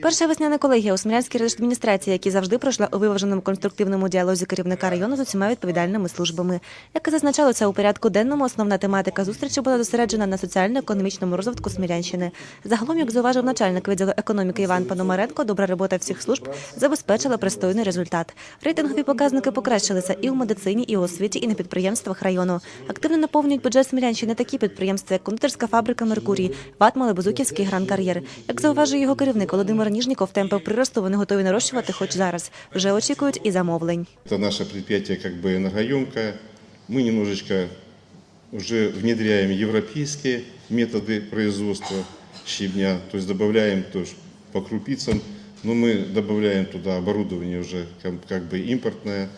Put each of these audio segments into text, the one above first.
Перша весняна колегія у Смілянській райдержадміністрації, які завжди пройшла у виваженому конструктивному діалозі керівника району з усіма відповідальними службами. Як і зазначалося у порядку денному, основна тематика зустрічі була зосереджена на соціально-економічному розвитку Смілянщини. Загалом, як зауважив начальник відділу економіки Іван Пономаренко, добра робота всіх служб забезпечила пристойний результат. Рейтингові показники покращилися і у медицині, і у освіті, і на підприємствах району. Активно наповнюють бюджет Смілянщини такі підприємства, як кондитерська фабрика Меркурій, ВАТ Малебузуківський гран кар'єр. Як зауважує його керівник Володимир Ніжніков, темпи приросту вони готові нарощувати хоч зараз. Вже очікують і замовлень. Это наше предприятие как бы энергоемкое. Мы немножечко уже внедряем европейские методы производства щебня, то есть добавляем тоже по крупицам, но мы добавляем туда оборудование уже как, как бы импортное,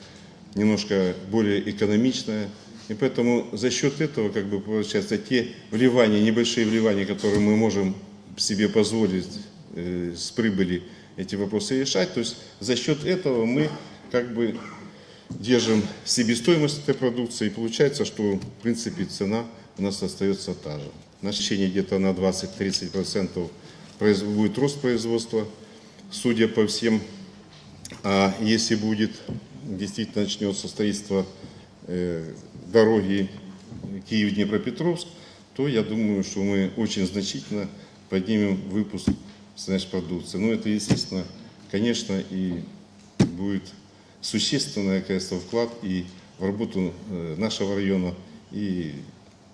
немножко более экономичное. И поэтому за счет этого как бы получается те вливания, небольшие вливания, которые мы можем себе позволить э, с прибыли эти вопросы решать, то есть за счет этого мы как бы держим себестоимость этой продукции, и получается, что в принципе цена у нас остается та же. На течение где-то на 20-30% произ- будет рост производства, судя по всем. А если будет действительно начнется строительство э, дороги Киев-Днепропетровск, то я думаю, что мы очень значительно поднимем выпуск значит, продукции. Ну, это, естественно, конечно, и будет существенный, конечно, вклад и в работу э, нашего района, и,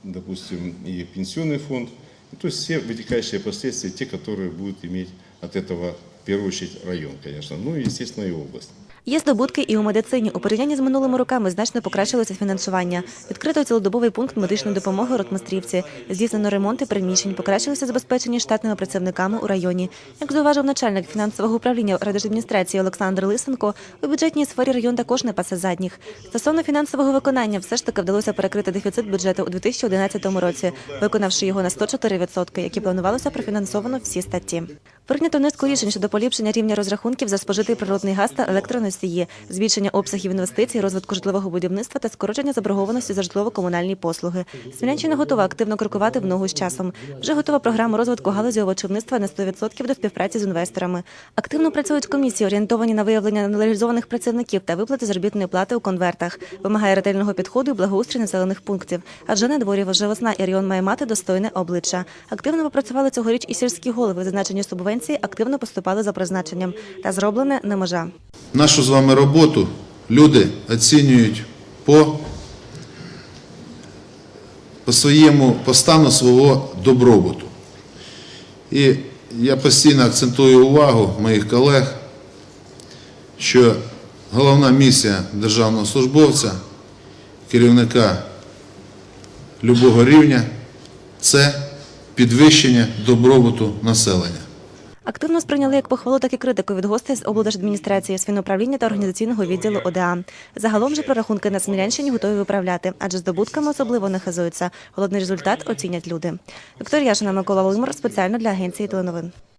допустим, и пенсионный фонд, И то есть все вытекающие последствия, те, которые будут иметь от этого, в первую очередь, район, конечно, ну и, естественно, и область. Є здобутки і у медицині. У порівнянні з минулими роками значно покращилося фінансування. Відкрито цілодобовий пункт медичної допомоги у. Здійснено ремонти приміщень, покращилося забезпечення штатними працівниками у районі. Як зауважив начальник фінансового управління райдержадміністрації Олександр Лисенко, у бюджетній сфері район також не пасе задніх. Стосовно фінансового виконання, все ж таки вдалося перекрити дефіцит бюджету у 2011 році, виконавши його на 104%, які планувалося профінансовано всі статті. Прийнято низку рішень щодо поліпшення рівня розрахунків за спожитий природний газ та електроносії, збільшення обсягів інвестицій, розвитку житлового будівництва та скорочення заборгованості за житлово-комунальні послуги. Смілянщина готова активно крокувати в ногу з часом. Вже готова програма розвитку галузі овочівництва на 100% до співпраці з інвесторами. Активно працюють комісії, орієнтовані на виявлення нелегалізованих працівників та виплати заробітної плати у конвертах. Вимагає ретельного підходу і благоустрій населених пунктів. Адже на дворі вже весна і район має мати достойне обличчя. Активно попрацювали цьогоріч і сільські голови. Зазначені субвенції активно поступали за призначенням. Та зроблене не межа. Нашу з вами роботу люди оцінюють по, по своєму по стану свого добробуту. І я постійно акцентую увагу моїх колег, що головна місія державного службовця, керівника любого рівня це підвищення добробуту населення. Активно сприйняли як похвалу, так і критику від гостей з облдержадміністрації, з фінуправління та організаційного відділу ОДА. Загалом же прорахунки на Смілянщині готові виправляти, адже здобутками особливо не хизуються. Головний результат оцінять люди. Вікторія Яшина, Микола Волимир спеціально для агенції теленовин.